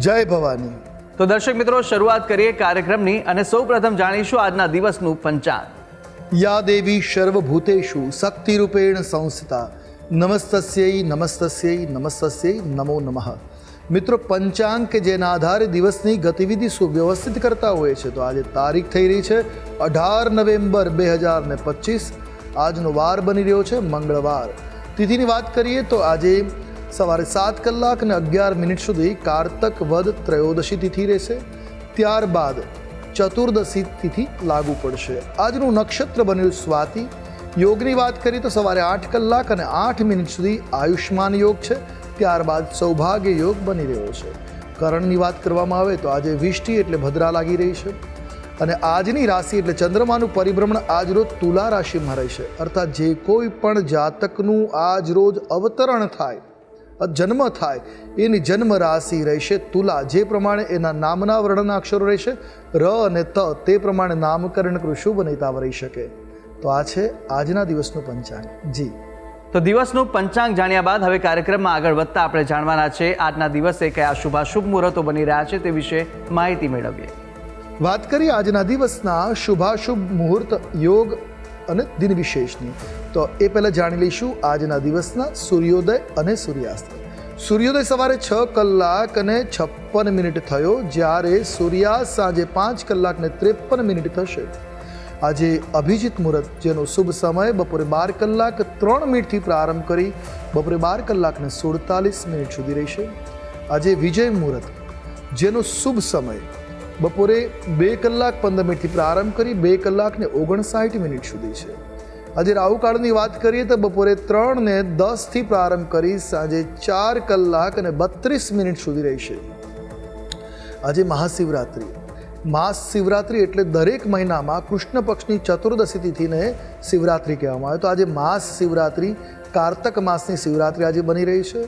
જય ભવાની. તો દર્શક મિત્રો શરૂઆત કરીએ કાર્યક્રમની અને સૌપ્રથમ જાણીશું આજના દિવસનું પંચાંગ. યા દેવી સર્વભૂતેષુ શક્તિરૂપેણ સંસ્થા. નમસ્તસ્યૈ નમસ્તસ્યૈ નમસ્તસ્યૈ નમો નમઃ. મિત્રો પંચાંગ કે જેના આધારે દિવસની ગતિવિધિ સુવ્યવસ્થિત કરતા હોય છે તો આજે તારીખ થઈ રહી છે અઢાર નવેમ્બર બે હજાર ને પચીસ. આજનો વાર બની રહ્યો છે મંગળવાર. તિથિની વાત કરીએ તો આજે સવારે સાત કલાક અને અગિયાર મિનિટ સુધી કારતક વદ ત્રયોદશી તિથિ રહેશે. ત્યારબાદ ચતુર્દશી તિથિ લાગુ પડશે. આજનું નક્ષત્ર બન્યું સ્વાતિ. યોગની વાત કરીએ તો સવારે આઠ કલાક અને આઠ મિનિટ સુધી આયુષ્માન યોગ છે. ત્યારબાદ સૌભાગ્ય યોગ બની રહ્યો છે. કરણની વાત કરવામાં આવે તો આજે વિષ્ટિ એટલે ભદ્રા લાગી રહી છે. અને આજની રાશિ એટલે ચંદ્રમાનું પરિભ્રમણ આજરોજ તુલા રાશિમાં રહેશે. અર્થાત જે કોઈ પણ જાતકનું આજરોજ અવતરણ થાય જન્મ થાય એની જન્મ રાશિ રહેશે તુલા. જે પ્રમાણે એના નામના વર્ણના અક્ષરો રહેશે ર અને ત તે પ્રમાણે નામકરણ શુભ નૈતાવ રહી શકે. તો આ છે આજના દિવસનું પંચાંગ. જી. તો દિવસનું પંચાંગ જાણ્યા બાદ હવે કાર્યક્રમમાં આગળ વધતા આપણે જાણવાના છે આજના દિવસે કયા શુભાશુભ મુહૂર્તો બની રહ્યા છે તે વિશે માહિતી મેળવીએ. વાત કરીએ આજના દિવસના શુભાશુભ મુહૂર્ત યોગ અને દિન વિશેષની. તો એ પહેલાં જાણી લઈશું આજના દિવસના સૂર્યોદય અને સૂર્યાસ્ત. સૂર્યોદય સવારે છ કલાક અને છપ્પન મિનિટ થયો, જ્યારે સૂર્યાસ્ત સાંજે પાંચ કલાક ને ત્રેપન મિનિટ થશે. આજે અભિજીત મુહૂર્ત, જેનો શુભ સમય બપોરે બાર કલાક ત્રણ મિનિટથી પ્રારંભ કરી, બપોરે બાર કલાકને સુડતાલીસ મિનિટ સુધી રહેશે. આજે વિજય મુહૂર્ત, જેનો શુભ સમય બપોરે બે કલાક પંદર મિનિટથી પ્રારંભ કરી, બે કલાકને ઓગણસાઠ મિનિટ સુધી છે. આજે રાહુકાળની વાત કરીએ તો બપોરે ત્રણને દસથી પ્રારંભ કરી સાંજે ચાર કલાક અને બત્રીસ મિનિટ સુધી રહેશે. આજે મહાશિવરાત્રિ. મહાશિવરાત્રિ એટલે દરેક મહિનામાં કૃષ્ણ પક્ષની ચતુર્દશી તિથિને શિવરાત્રિ કહેવામાં આવે. તો આજે માસ શિવરાત્રિ કારતક માસની શિવરાત્રિ આજે બની રહી છે.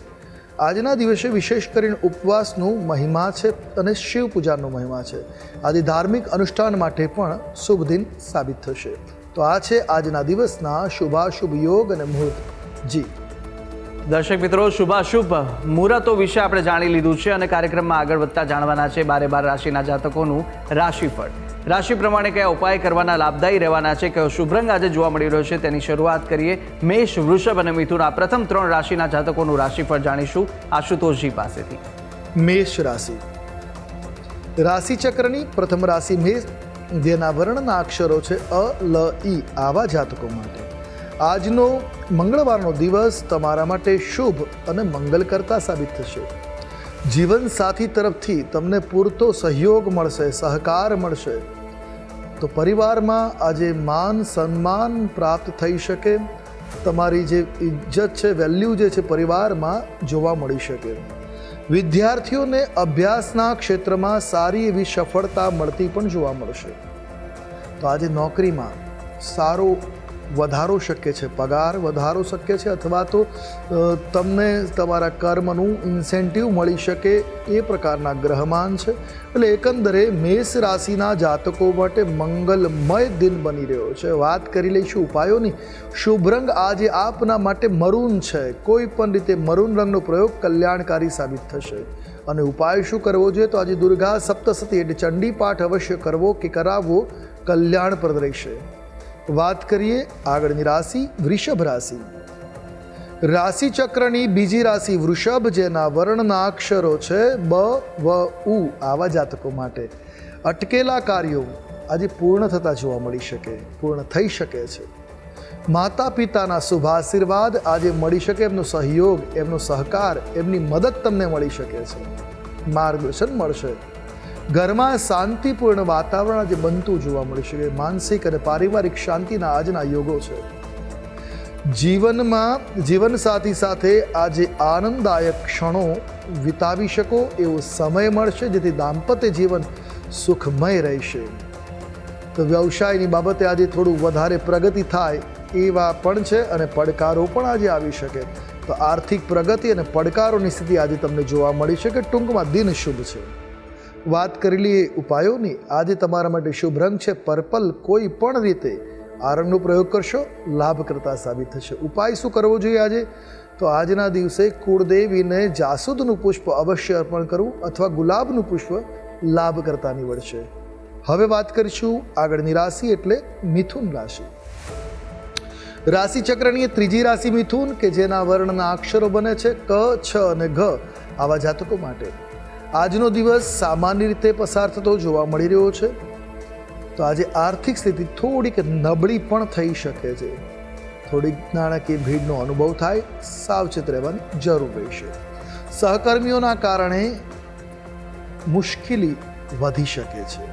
આજના દિવસે વિશેષ કરીને ઉપવાસનું મહિમા છે અને શિવ પૂજાનો મહિમા છે. આજે ધાર્મિક અનુષ્ઠાન માટે પણ શુભ દિન સાબિત થશે. તો આ છે આજના દિવસના શુભાશુભ યોગ અને મુહૂર્ત. જી. દર્શક મિત્રો શુભાશુભ મુહૂર્તો વિશે આપણે જાણી લીધું છે અને કાર્યક્રમમાં આગળ વધતા જાણવાના છે બારે બાર રાશિના જાતકોનું રાશિફળ. રાશિ પ્રમાણે કયા ઉપાય કરવાના લાભદાયી રહેવાના છે કયો શુભ રંગ આજે જોવા મળી રહ્યો છે તેની શરૂઆત કરીએ મેષ વૃષભ અને મિથુન. આ પ્રથમ ત્રણ રાશિના જાતકોનું રાશિફળ જાણીશું આશુતોષજી પાસેથી. મેષ રાશિ. રાશિ ચક્રની પ્રથમ રાશિ મેષ જેના વર્ણના અક્ષરો છે અ, લ ઈ આવા જાતકો માટે. આજનો મંગળવારનો દિવસ તમારા માટે શુભ અને મંગલકર્તા સાબિત થશે. જીવન સાથી તરફથી તમને પૂરતો સહયોગ મળશે, સહકાર મળશે. તો પરિવારમાં આજે માન સન્માન પ્રાપ્ત થઈ શકે. તમારી જે ઇજ્જત છે, વેલ્યુ જે છે પરિવારમાં જોવા મળી શકે. વિદ્યાર્થીઓને અભ્યાસના ક્ષેત્રમાં સારી એવી સફળતા મળતી પણ જોવા મળશે. તો આજે નોકરીમાં સારો વધારો શક્ય છે, પગાર વધારો શક્ય છે અથવા તો તમને તમારા કર્મનું ઇન્સેન્ટિવ મળી શકે એ પ્રકારના ગ્રહમાન છે. એટલે એકંદરે મેષ રાશિના જાતકો માટે મંગલમય દિન બની રહ્યો છે. વાત કરી લઈશું ઉપાયોની. શુભ રંગ આજે આપના માટે મરૂન છે. કોઈ પણ રીતે મરૂન રંગનો પ્રયોગ કલ્યાણકારી સાબિત થશે. અને ઉપાય શું કરવો જોઈએ? તો આજે દુર્ગા સપ્તસતી એટલે ચંડી પાઠ અવશ્ય કરવો કે કરાવવો કલ્યાણપ્રદ રહેશે. વાત કરીએ આગળની રાશિ વૃષભ રાશિ. રાશિ ચક્રની બીજી રાશિ વૃષભ, જેના વર્ણના અક્ષરો છે બ, વ, ઉ, આવા જાતકો માટે. અટકેલા કાર્યો આજે પૂર્ણ થતા જોવા મળી શકે, પૂર્ણ થઈ શકે છે. માતા પિતાના શુભ આશીર્વાદ આજે મળી શકે, એમનો સહયોગ, એમનો સહકાર, એમની મદદ તમને મળી શકે છે. માર્ગદર્શન મળશે. ઘરમાં શાંતિપૂર્ણ વાતાવરણ આજે બનતું જોવા મળી શકે માનસિક અને પારિવારિક શાંતિના આજના યોગો છે. જીવનમાં, જીવનસાથી સાથે આજે આનંદદાયક ક્ષણો વિતાવી શકો, એવો સમય મળશે જેથી દાંપત્ય જીવન સુખમય રહેશે. તો વ્યવસાયની બાબતે આજે થોડું વધારે પ્રગતિ થાય એવા પણ છે અને પડકારો પણ આજે આવી શકે. તો આર્થિક પ્રગતિ અને પડકારોની સ્થિતિ આજે તમને જોવા મળી શકે ટૂંકમાં દિન શુભ છે. વાત કરેલી એ ઉપાયોની આજે તમારા માટે શુભ રંગ છે. પર્પલ કોઈ પણ રીતે આ પ્રયોગ કરશો, લાભકર્તા સાબિત થશે. ઉપાય શું કરવો જોઈએ આજે? તો આજના દિવસે કુળદેવીને જાસૂદનું પુષ્પ અવશ્ય અર્પણ કરવું અથવા ગુલાબનું પુષ્પ લાભકર્તા નીવડશે. હવે વાત કરીશું આગળની રાશિ એટલે મિથુન રાશિ. રાશિ ચક્રની ત્રીજી રાશિ મિથુન કે જેના વર્ણના અક્ષરો બને છે ક, છ અને ઘ આવા જાતકો માટે. આજનો દિવસ સામાન્ય રીતે પસાર થતો જોવા મળી રહ્યો છે. તો આજે આર્થિક સ્થિતિ થોડીક નબળી પણ થઈ શકે છે. થોડીક નાણાકીય ભીડનો અનુભવ થાય, સાવચેત રહેવાની જરૂર રહેશે સહકર્મીઓના કારણે મુશ્કેલી વધી શકે છે.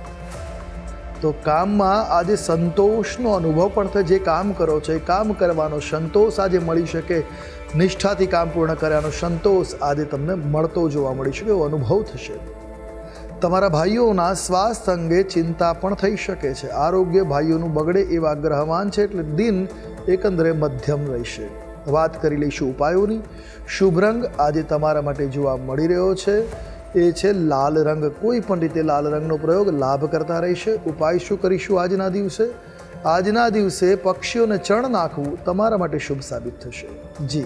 તો કામમાં આજે સંતોષનો અનુભવ પણ થાય. જે કામ કરો છો, એ કામ કરવાનો સંતોષ આજે મળી શકે. નિષ્ઠાથી કામ પૂર્ણ કર્યાનો સંતોષ આજે તમને મળતો જોવા મળી શકે, એવો અનુભવ થશે. તમારા ભાઈઓના સ્વાસ્થ્ય અંગે ચિંતા પણ થઈ શકે છે. આરોગ્ય ભાઈઓનું બગડે એવા ગ્રહમાન છે એટલે દિન એકંદરે મધ્યમ રહેશે. વાત કરી લઈશું ઉપાયોની. શુભ રંગ આજે તમારા માટે જોવા મળી રહ્યો છે. એ છે લાલ રંગ. કોઈ પણ રીતે લાલ રંગનો પ્રયોગ લાભ કરતા રહેશે. ઉપાય શું કરીશું આજના દિવસે? આજના દિવસે પક્ષીઓને ચણ નાખવું તમારા માટે શુભ સાબિત થશે. જી.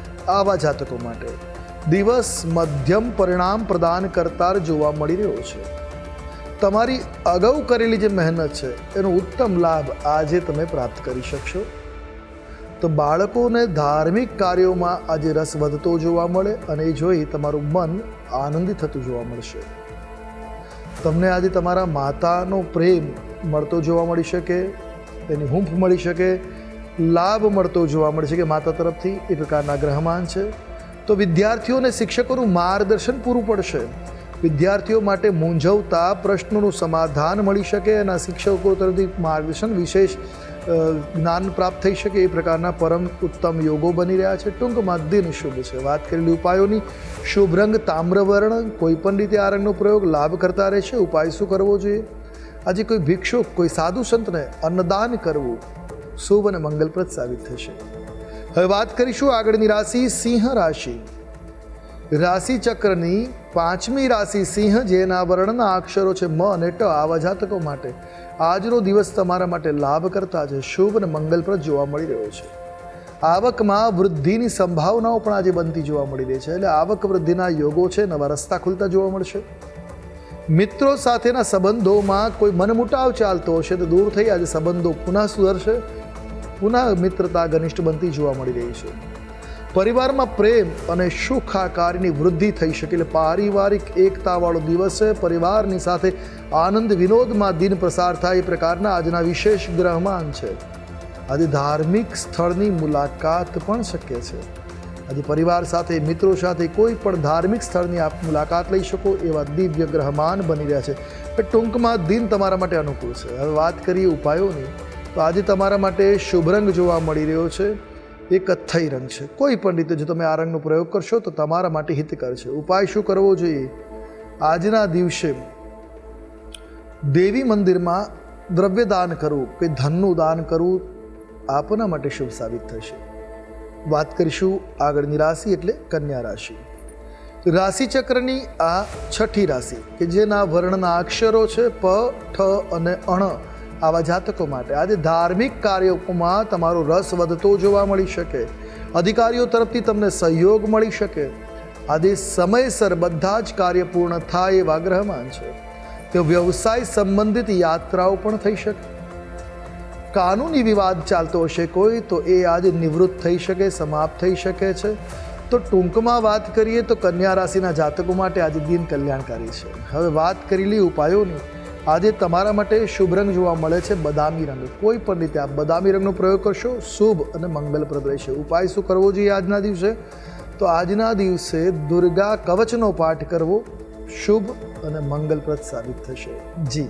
આવા જાતકો માટે દિવસ મધ્યમ પરિણામ પ્રદાન કરતા જોવા મળી રહ્યો છે. તમારી અગાઉ કરેલી જે મહેનત છે, એનો ઉત્તમ લાભ આજે તમે પ્રાપ્ત કરી શકશો. તો બાળકોને ધાર્મિક કાર્યોમાં આજે રસ વધતો જોવા મળે અને એ જોઈ તમારું મન આનંદિત થતું જોવા મળશે. તમને આજે તમારા માતાનો પ્રેમ મળતો જોવા મળી શકે, તેની હૂંફ મળી શકે લાભ મળતો જોવા મળે છે કે માતા તરફથી એ પ્રકારના ગ્રહમાન છે. તો વિદ્યાર્થીઓને શિક્ષકોનું માર્ગદર્શન પૂરું પડશે. વિદ્યાર્થીઓ માટે મૂંઝવતા પ્રશ્નોનું સમાધાન મળી શકે અને શિક્ષકો તરફથી માર્ગદર્શન વિશેષ જ્ઞાન પ્રાપ્ત થઈ શકે એ પ્રકારના પરમ ઉત્તમ યોગો બની રહ્યા છે. ટૂંકમાં દિન શુભ છે. વાત કરેલી ઉપાયોની, શુભ રંગ તામ્રવર્ણ કોઈ પણ રીતે આ રંગનો પ્રયોગ લાભ કરતા રહેશે. ઉપાય શું કરવો જોઈએ? આજે કોઈ ભિક્ષુક, કોઈ સાધુ સંતને અન્નદાન કરવું શુભ અને મંગલપ્રદ સાબિત થશે. હવે વાત કરીશું આગળની રાશિ સિંહ રાશિ. રાશિ ચક્રની પાંચમી રાશિ સિંહ, જેના વર્ણના અક્ષરો છે મ અને ટ, આવા જાતકો માટે. આજનો દિવસ તમારા માટે લાભ કરતા છે શુભ અને મંગલપ્રદ જોવા મળી રહ્યો છે. આવકમાં વૃદ્ધિની સંભાવનાઓ પણ આજે બનતી જોવા મળી રહી છે, એટલે આવક વૃદ્ધિના યોગો છે, નવા રસ્તા ખુલતા જોવા મળશે. મિત્રો સાથેના સંબંધોમાં કોઈ મનમુટાવ ચાલતો હશે, તો દૂર થઈ આજે સંબંધો પુનઃ સુધરશે. પુનઃ મિત્રતા ઘનિષ્ઠ બનતી જોવા મળી રહી છે. પરિવારમાં પ્રેમ અને સુખાકારની વૃદ્ધિ થઈ શકે એટલે પારિવારિક એકતાવાળો દિવસ પરિવારની સાથે આનંદ વિનોદમાં દિન પ્રસાર થાય એ પ્રકારના આજના વિશેષ ગ્રહમાન છે. આજે ધાર્મિક સ્થળની મુલાકાત પણ શક્ય છે. આજે પરિવાર સાથે, મિત્રો સાથે કોઈ પણ ધાર્મિક સ્થળની આપ મુલાકાત લઈ શકો એવા દિવ્ય ગ્રહમાન બની રહ્યા છે. ટૂંકમાં દિન તમારા માટે અનુકૂળ છે. હવે વાત કરીએ ઉપાયોની. તો આજે તમારા માટે શુભ રંગ જોવા મળી રહ્યો છે. એ કથ્થઈ રંગ છે. કોઈ પણ રીતે જો તમે આ રંગનો પ્રયોગ કરશો તો તમારા માટે હિતકર છે. ઉપાય શું કરવો જોઈએ? આજના દિવસે દેવી મંદિરમાં દ્રવ્ય દાન કરવું કે ધનનું દાન કરવું આપના માટે શુભ સાબિત થશે. વાત કરીશું આગળની રાશિ એટલે કન્યા રાશિ. રાશિચક્રની આ છઠ્ઠી રાશિ, કે જેના વર્ણના અક્ષરો છે પ, ઠ અને અણ. આવા જાતકો માટે. આજે ધાર્મિક કાર્યોમાં તમારો રસ વધતો જોવા મળી શકે. અધિકારીઓ તરફથી તમને સહયોગ મળી શકે. આજે સમયસર બધા જ કાર્ય પૂર્ણ થાય એવા ગ્રહમાન છે. તે વ્યવસાય સંબંધિત યાત્રાઓ પણ થઈ શકે. કાનૂની વિવાદ ચાલતો હશે કોઈ, તો એ આજે નિવૃત્ત થઈ શકે, સમાપ્ત થઈ શકે છે. તો ટૂંકમાં વાત કરીએ તો કન્યા રાશિના જાતકો માટે આજે દિન કલ્યાણકારી છે. હવે વાત કરી લઈ ઉપાયોની. આજે તમારા માટે શુભ રંગ જોવા મળે છે બદામી રંગ. કોઈ પણ રીતે આ બદામી રંગનો પ્રયોગ કરશો, શુભ અને મંગલપ્રદ રહેશે ઉપાય શું કરવો જોઈએ આજના દિવસે? તો આજના દિવસે દુર્ગા કવચનો પાઠ કરવો, શુભ અને મંગલપ્રદ સાબિત થશે. જી.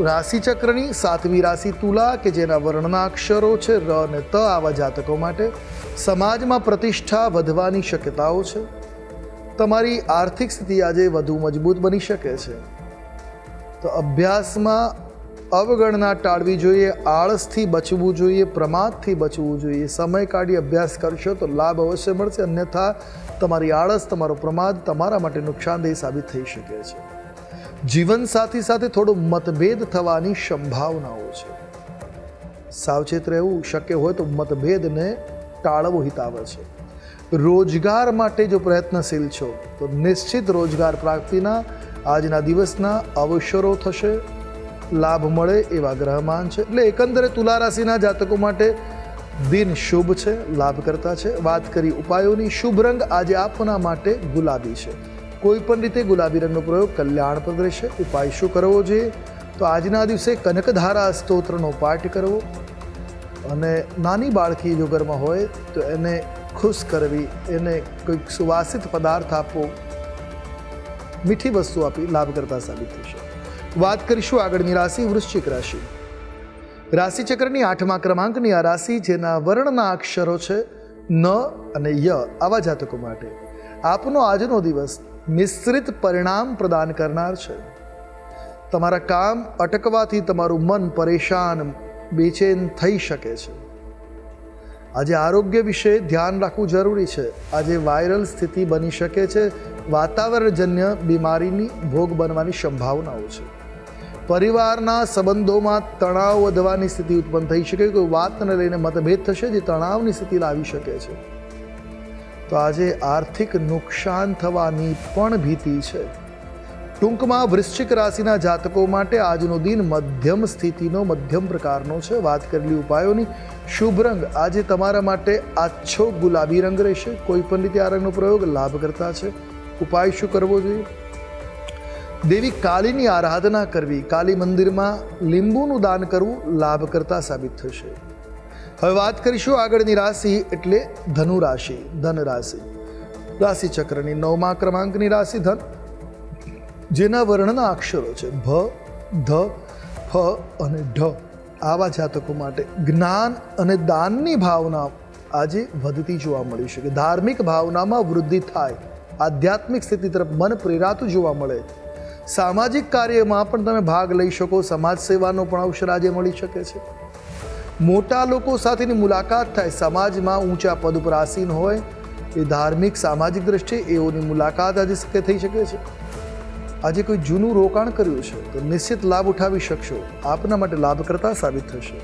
રાશિ ચક્રની સાતમી રાશિ તુલા, કે જેના વર્ણના અક્ષરો છે ર અને ત આવા જાતકો માટે સમાજમાં પ્રતિષ્ઠા વધવાની શક્યતાઓ છે. તમારી આર્થિક સ્થિતિ આજે વધુ મજબૂત બની શકે છે. તો અભ્યાસમાં અવગણના ટાળવી જોઈએ, આળસથી બચવું જોઈએ, પ્રમાદથી બચવું જોઈએ. સમય કાઢી અભ્યાસ કરશો તો લાભ અવશ્ય મળશે, અન્યથા તમારી આળસ, તમારો પ્રમાદ તમારા માટે નુકસાનદેહ સાબિત થઈ શકે છે. જીવન સાથી થોડો મતભેદ થવાની સંભાવનાઓ છે. સાવચેત રહેવું શક્ય હોય તો મતભેદને ટાળવો હિતાવ છે. રોજગાર માટે જો પ્રયત્નશીલ છો, તો નિશ્ચિત રોજગાર પ્રાપ્તિના આજના દિવસના અવસરો થશે. લાભ મળે એવા ગ્રહમાન છે. એટલે એકંદરે તુલા રાશિના જાતકો માટે દિન શુભ છે, લાભકર્તા છે. વાત કરી ઉપાયોની. શુભ રંગ આજે આપના માટે ગુલાબી છે. કોઈ પણ રીતે ગુલાબી રંગનો પ્રયોગ કલ્યાણપ્રદ રહેશે ઉપાય શું કરવો જોઈએ? તો આજના દિવસે કનકધારા સ્તોત્રનો પાઠ કરવો. અને નાની બાળકી જો ઘરમાં હોય, તો એને ખુશ કરવી, એને કોઈક સુવાસિત પદાર્થ આપવો. મીઠી વસ્તુ આપી લાભ કરતા સાબિત થશે વાત કરીશું આગળની રાશિ, વૃશ્ચિક રાશિ. રાશિચક્રની આઠમા ક્રમાંકની આ રાશિ, જેના વર્ણના અક્ષરો છે, ન અને ય, આવા જાતકો માટે. આપનો આજનો દિવસ મિશ્રિત પરિણામ પ્રદાન કરનાર છે. તમારા કામ અટકવાથી તમારું મન પરેશાન, બેચેન થઈ શકે છે. આજે આરોગ્ય વિશે ધ્યાન રાખવું જરૂરી છે. આજે વાયરલ સ્થિતિ બની શકે છે. વાતાવરણજન્ય બીમારીની ભોગ બનવાની સંભાવનાઓ છે. પરિવારના સંબંધોમાં તણાવ વધવાની સ્થિતિ ઉત્પન્ન થઈ શકે. કોઈ વાતને લઈને મતભેદ થશે જે તણાવની સ્થિતિ લાવી શકે છે. તો આજે આર્થિક નુકસાન થવાની પણ ભીતિ છે. ટૂંકમાં વૃશ્ચિક રાશિના જાતકો માટે આજનો દિન મધ્યમ સ્થિતિનો મધ્યમ પ્રકારનો છે. વાત કરેલી ઉપાયોની, શુભ રંગ. આજે તમારા માટે આછો ગુલાબી રંગ રહેશે. કોઈ પણ રીતે આ રંગનો પ્રયોગ લાભ કરતા છે. ઉપાય શું કરવો જોઈએ? દેવી કાલીની આરાધના કરવી. કાલી મંદિરમાં લીંબુનું દાન કરવું લાભ કરતા સાબિત થશે. હવે વાત કરીશું આગળની રાશિ એટલે ધનુ રાશિ, ધન રાશિ. રાશિ ચક્રની નવમા ક્રમાંકની રાશિ ધન, જેના વર્ણના અક્ષરો છે ભ, ધ, ફ અને ઢ. આવા જાતકો માટે જ્ઞાન અને દાનની ભાવના આજે વધતી જોવા મળી શકે. ધાર્મિક ભાવનામાં વૃદ્ધિ થાય, આધ્યાત્મિક સ્થિતિ તરફ મન પ્રેરાતું જોવા મળે. સામાજિક કાર્યમાં પણ તમે ભાગ લઈ શકો, સમાજ સેવાનો પણ અવસર આજે મળી શકે છે. મોટા લોકો સાથેની મુલાકાત થાય સમાજમાં ઊંચા પદ ઉપર આસીન હોય, એ ધાર્મિક, સામાજિક દ્રષ્ટિએ એઓની મુલાકાત આજે શક્ય થઈ શકે છે. આજે કોઈ જૂનું રોકાણ કર્યું છે, તો નિશ્ચિત લાભ ઉઠાવી શકશો. આપના માટે લાભકર્તા સાબિત થશે.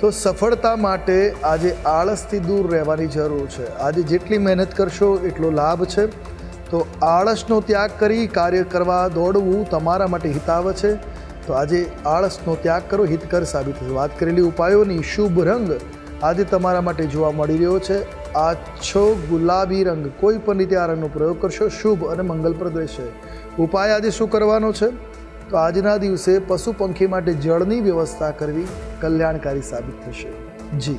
તો સફળતા માટે આજે આળસથી દૂર રહેવાની જરૂર છે. આજે જેટલી મહેનત કરશો, એટલો લાભ છે. તો આળસનો ત્યાગ કરી કાર્ય કરવા દોડવું તમારા માટે હિતાવ છે. તો આજે આળસનો ત્યાગ કરો, હિતકર સાબિત. વાત કરેલી ઉપાયોની શુભ રંગ આજે તમારા માટે જોવા મળી રહ્યો છે. આછો ગુલાબી રંગ, કોઈ પણ રીતે આ રંગનો પ્રયોગ કરશો, શુભ અને મંગલપ્રદ રહેશે. ઉપાય આજે શું કરવાનો છે? તો આજના દિવસે પશુ પંખી માટે જળની વ્યવસ્થા કરવી કલ્યાણકારી સાબિત થશે. જી.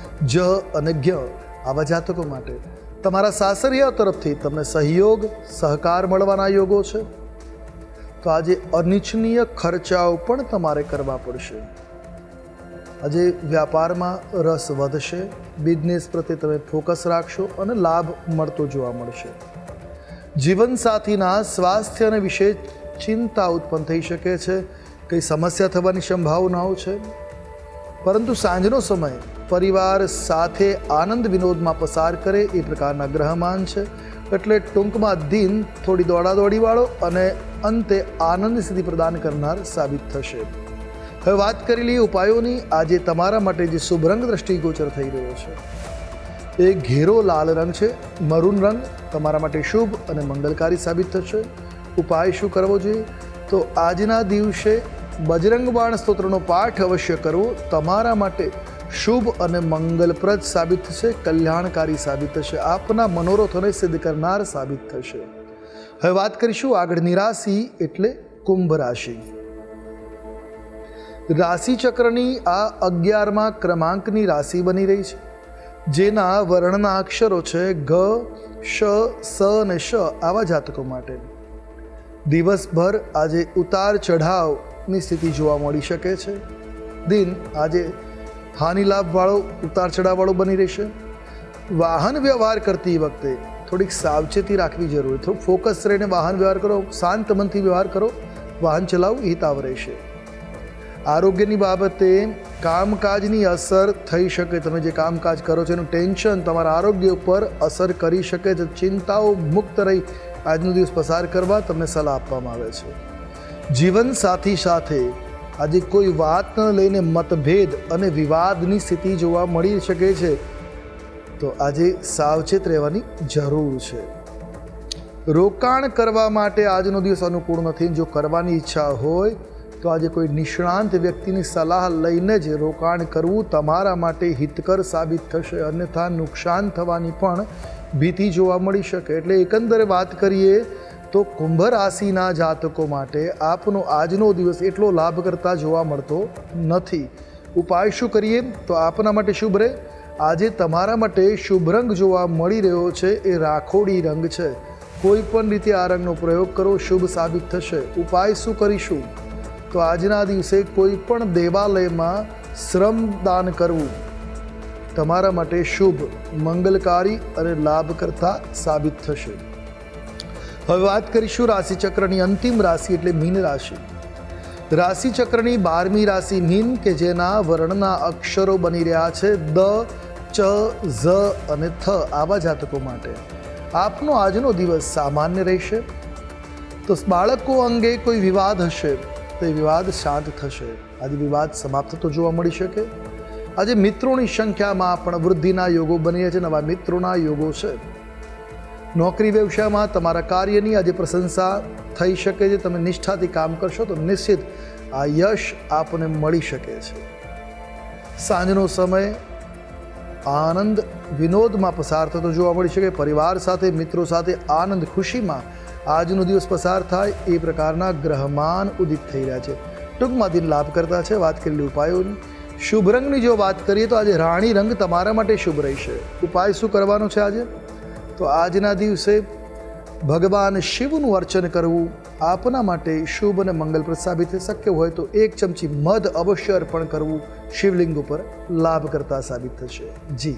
જ અને જ્ઞ આવા જાતકો માટે. તમારા સાસરિયા તરફથી તમને સહયોગ, સહકાર મળવાના યોગો છે? તો આજે અનિચ્છનીય ખર્ચાઓ પણ તમારે કરવા પડશે. આજે વ્યાપારમાં રસ વધશે, બિઝનેસ પ્રત્યે તમે ફોકસ રાખશો અને લાભ મળતો જોવા મળશે. જીવનસાથીના સ્વાસ્થ્યને વિશે ચિંતા ઉત્પન્ન થઈ શકે છે, કંઈ સમસ્યા થવાની સંભાવનાઓ છે? પરંતુ સાંજનો સમય પરિવાર સાથે આનંદ વિનોદમાં પસાર કરે એ પ્રકારના ગ્રહમાન છે. એટલે ટૂંકમાં દિન થોડી દોડાદોડીવાળો અને અંતે આનંદ સ્થિતિ પ્રદાન કરનાર સાબિત થશે. હવે વાત કરેલી ઉપાયોની. આજે તમારા માટે જે શુભ રંગ દ્રષ્ટિગોચર થઈ રહ્યો છે. એ ઘેરો લાલ રંગ છે, મરૂન રંગ. તમારા માટે શુભ અને મંગલકારી સાબિત થશે. ઉપાય શું કરવો જોઈએ? તો આજના દિવસે બજરંગ બાણ સ્તોત્રનો પાઠ અવશ્ય કરવો. તમારા માટે શુભ અને મંગલપ્રદ સાબિત થશે, કલ્યાણકારી સાબિત થશે, આપના મનોરથોને સિદ્ધ કરનાર સાબિત થશે. હવે વાત કરીશું આગળની રાશિ એટલે કુંભ રાશિ. રાશિ ચક્રની આ અગિયારમાં ક્રમાંકની રાશિ બની રહી છે, જેના વર્ણના અક્ષરો છે ઘ, શ, સ અને શ આવા જાતકો માટે. દિવસભર આજે ઉતાર ચઢાવની સ્થિતિ જોવા મળી શકે છે. દિન આજે હાનિ લાભવાળો, ઉતાર ચઢાવવાળો બની રહેશે. વાહન વ્યવહાર કરતી વખતે થોડીક સાવચેતી રાખવી જરૂરી થોડું ફોકસ રહીને વાહન વ્યવહાર કરો, શાંત મનથી વ્યવહાર કરો, વાહન ચલાવવું હિતાવ રહેશે. આરોગ્યની બાબતે કામકાજની અસર થઈ શકે, તમે જે કામકાજ કરો છો એનું ટેન્શન તમારા આરોગ્ય ઉપર અસર કરી શકે છે ચિંતાઓ મુક્ત રહી આજનો દિવસ પસાર કરવા તમને સલાહ આપવામાં આવે છે. જીવનસાથી સાથે આજે કોઈ વાતને લઈને મતભેદ અને વિવાદની સ્થિતિ જોવા મળી શકે છે, તો આજે સાવચેત રહેવાની જરૂર છે. રોકાણ કરવા માટે આજનો દિવસ અનુકૂળ નથી. જો કરવાની ઈચ્છા હોય, તો આજે કોઈ નિષ્ણાંત વ્યક્તિની સલાહ લઈને જ રોકાણ કરવું તમારા માટે હિતકર સાબિત થશે. અન્યથા નુકસાન થવાની પણ ભીતિ જોવા મળી શકે. એટલે એકંદરે વાત કરીએ તો કુંભ રાશિના જાતકો માટે આપનો આજનો દિવસ એટલો લાભ કરતા જોવા મળતો નથી. ઉપાય શું કરીએ? તો આપના માટે શુભ રહે આજે તમારા માટે શુભ રંગ જોવા મળી રહ્યો છે. એ રાખોડી રંગ છે. કોઈ પણ રીતે આ રંગનો પ્રયોગ કરો, શુભ સાબિત થશે. ઉપાય શું કરીશું? તો આજના દિવસે કોઈ પણ દેવાલયમાં શ્રમ દાન કરવું તમારા માટે શુભ, મંગલકારી અને લાભકર્તા સાબિત થશે. હવે વાત કરીશું રાશિચક્રની અંતિમ રાશિ એટલે મીન રાશિ. રાશિચક્રની બારમી રાશિ મીન કે જેના વર્ણના અક્ષરો બની રહ્યા છે દ, ચ, ઝ અને થ આવા જાતકો માટે. આપનો આજનો દિવસ સામાન્ય રહેશે. તો બાળકો અંગે કોઈ વિવાદ હશે તો એ વિવાદ શાંત થશે. આજે વિવાદ સમાપ્ત તો જોવા મળી શકે. આજે મિત્રોની સંખ્યામાં પણ વૃદ્ધિના યોગો બની રહ્યા છે, નવા મિત્રોના યોગો છે. નોકરી વ્યવસાયમાં તમારા કાર્યની આજે પ્રશંસા થઈ શકે છે, તમે નિષ્ઠાથી કામ કરશો તો નિશ્ચિત આ યશ આપને મળી શકે છે. સાંજનો સમય આનંદ વિનોદમાં પસાર થતો જોવા મળી શકે, પરિવાર સાથે, મિત્રો સાથે આનંદ ખુશીમાં આજનો દિવસ પસાર થાય એ પ્રકારના ગ્રહમાન ઉદિત થઈ રહ્યા છે. ટૂંકમાં દિન લાભ કરતા છે, વાત કરેલી ઉપાયોની. શુભ રંગની જો વાત કરીએ તો આજે રાણી રંગ તમારા માટે શુભ રહેશે. ઉપાય શું કરવાનો છે આજે? તો આજના દિવસે ભગવાન શિવનું અર્ચન કરવું આપના માટે શુભ અને મંગલપ્રદ સાબિત શક્ય હોય તો એક ચમચી મધ અવશ્ય અર્પણ કરવું શિવલિંગ ઉપર લાભ કરતા સાબિત થશે. જી.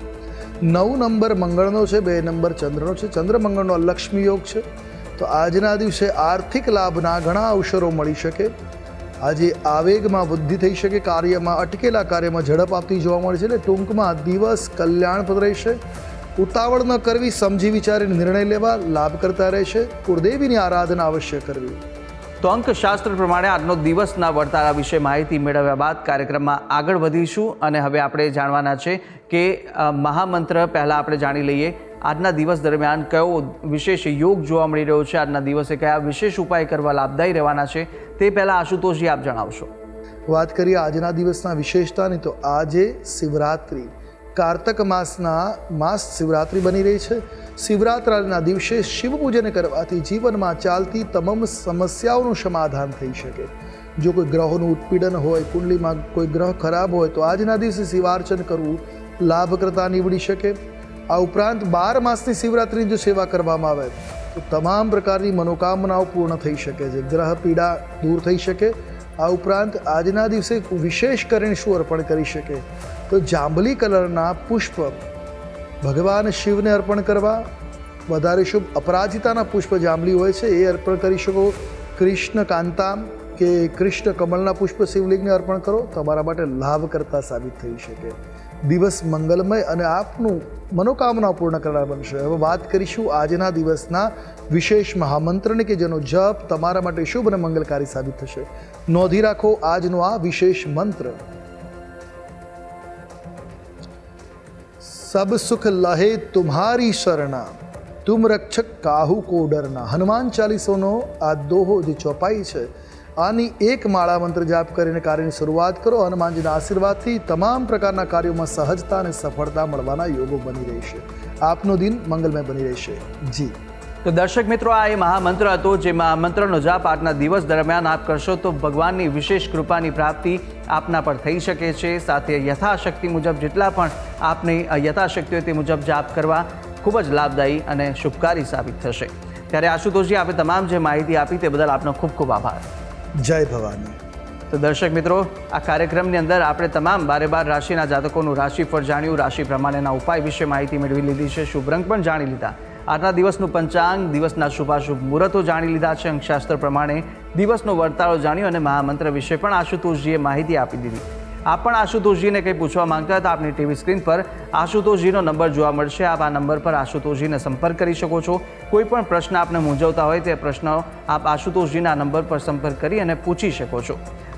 નવ નંબર મંગળનો છે, બે નંબર ચંદ્રનો છે. ચંદ્ર મંગળનો લક્ષ્મી યોગ છે. તો આજના દિવસે આર્થિક લાભના ઘણા અવસરો મળી શકે. આજે આવેગમાં વૃદ્ધિ થઈ શકે, કાર્યમાં અટકેલા કાર્યમાં ઝડપ આપતી જોવા મળે છે. એટલે ટૂંકમાં દિવસ કલ્યાણપ્રદ રહેશે. ઉતાવળ ન કરવી, સમજી વિચારીને નિર્ણય લેવા લાભ કરતા રહેશે. કુળદેવીની આરાધના અવશ્ય કરવી. તો અંકશાસ્ત્ર પ્રમાણે આજનો દિવસના વર્તારા વિશે માહિતી મેળવ્યા બાદ કાર્યક્રમમાં આગળ વધીશું અને હવે આપણે જાણવાના છે કે મહામંત્ર પહેલાં આપણે જાણી લઈએ. આજના દિવસ દરમિયાન કયો વિશેષ યોગ જોવા મળી રહ્યો છે? આજના દિવસે કયા વિશેષ ઉપાય કરવા લાભદાયી રહેવાના છે? તે પહેલાં આશુતોષજી આપ જણાવશો. વાત કરીએ આજના દિવસના વિશેષતાની, તો આજે શિવરાત્રિ. કારતક માસના માસ શિવરાત્રિ બની રહી છે. શિવરાત્રિના દિવસે શિવ પૂજન કરવાથી જીવનમાં ચાલતી તમામ સમસ્યાઓનું સમાધાન થઈ શકે. જો કોઈ ગ્રહોનું ઉત્પીડન હોય, કુંડલીમાં કોઈ ગ્રહ ખરાબ હોય, તો આજના દિવસે શિવાર્ચન કરવું લાભકર્તા નીવડી શકે. આ ઉપરાંત બાર માસની શિવરાત્રિની જો સેવા કરવામાં આવે, તો તમામ પ્રકારની મનોકામનાઓ પૂર્ણ થઈ શકે છે. ગ્રહ પીડા દૂર થઈ શકે. આ ઉપરાંત આજના દિવસે વિશેષ કરીને શું અર્પણ કરી શકે? તો જાંબલી કલરના પુષ્પ ભગવાન શિવને અર્પણ કરવા. વધારે શુભ અપરાજિતાના પુષ્પ જાંબલી હોય છે, એ અર્પણ કરી શકો. કૃષ્ણ કાંતામ કે કૃષ્ણ કમળના પુષ્પ શિવલિંગને અર્પણ કરો. તમારા માટે લાભ કરતા સાબિત થઈ શકે. દિવસ મંગલમય અને આપનું મનોકામના પૂર્ણ કરનાર બનશે. હવે વાત કરીશું આજના દિવસના વિશેષ મહામંત્રની કે જેનો જપ તમારા માટે શુભ અને મંગલકારી સાબિત થશે. નોંધી રાખો આજનો આ વિશેષ મંત્ર. सब सुख लहे तुम्हारी शरणा तुम रक्षक काहू को डरना હનુમાન ચાલીસોનો આ દોહો જે ચોપાઈ છે આની એક માળા મંત્ર જાપ કરીને કાર્યની શરૂઆત કરો હનુમાનજીના આશીર્વાદથી તમામ પ્રકારના કાર્યોમાં સહજતા અને સફળતા મળવાના યોગો બની રહેશે આપનો દિન મંગલમય બની રહેશે જી તો દર્શક મિત્રો આ એ મહામંત્ર હતો જે મહામંત્રનો જાપ આજના દિવસ દરમિયાન આપ કરશો તો ભગવાનની વિશેષ કૃપાની પ્રાપ્તિ આપના પર થઈ શકે છે. સાથે યથાશક્તિ મુજબ જેટલા પણ આપની યથાશક્તિ હોય તે મુજબ જાપ કરવા ખૂબ જ લાભદાયી અને શુભકારી સાબિત થશે. ત્યારે આશુતોષજી આપે તમામ જે માહિતી આપી તે બદલ આપનો ખૂબ ખૂબ આભાર. જય ભવાની. તો દર્શક મિત્રો આ કાર્યક્રમની અંદર આપણે તમામ બારે બાર રાશિના જાતકોનું રાશિફળ જાણ્યું. રાશિ પ્રમાણેના ઉપાય વિશે માહિતી મેળવી લીધી છે. શુભ રંગ પણ જાણી લીધા. આજના દિવસનું પંચાંગ, દિવસના શુભાશુભ મુહૂર્તો જાણી લીધા છે. અંકશાસ્ત્ર પ્રમાણે દિવસનો વર્તાળો જાણ્યો અને મહામંત્ર વિશે પણ આશુતોષજીએ માહિતી આપી દીધી. આપ પણ આશુતોષજીને કંઈ પૂછવા માંગતા હતા આપની ટીવી સ્ક્રીન પર આશુતોષજીનો નંબર જોવા મળશે. આપ આ નંબર પર આશુતોષજીને સંપર્ક કરી શકો છો. કોઈ પણ પ્રશ્ન આપને મૂંઝવતા હોય તે પ્રશ્નો આપ આશુતોષજીના નંબર પર સંપર્ક કરી અને પૂછી શકો છો.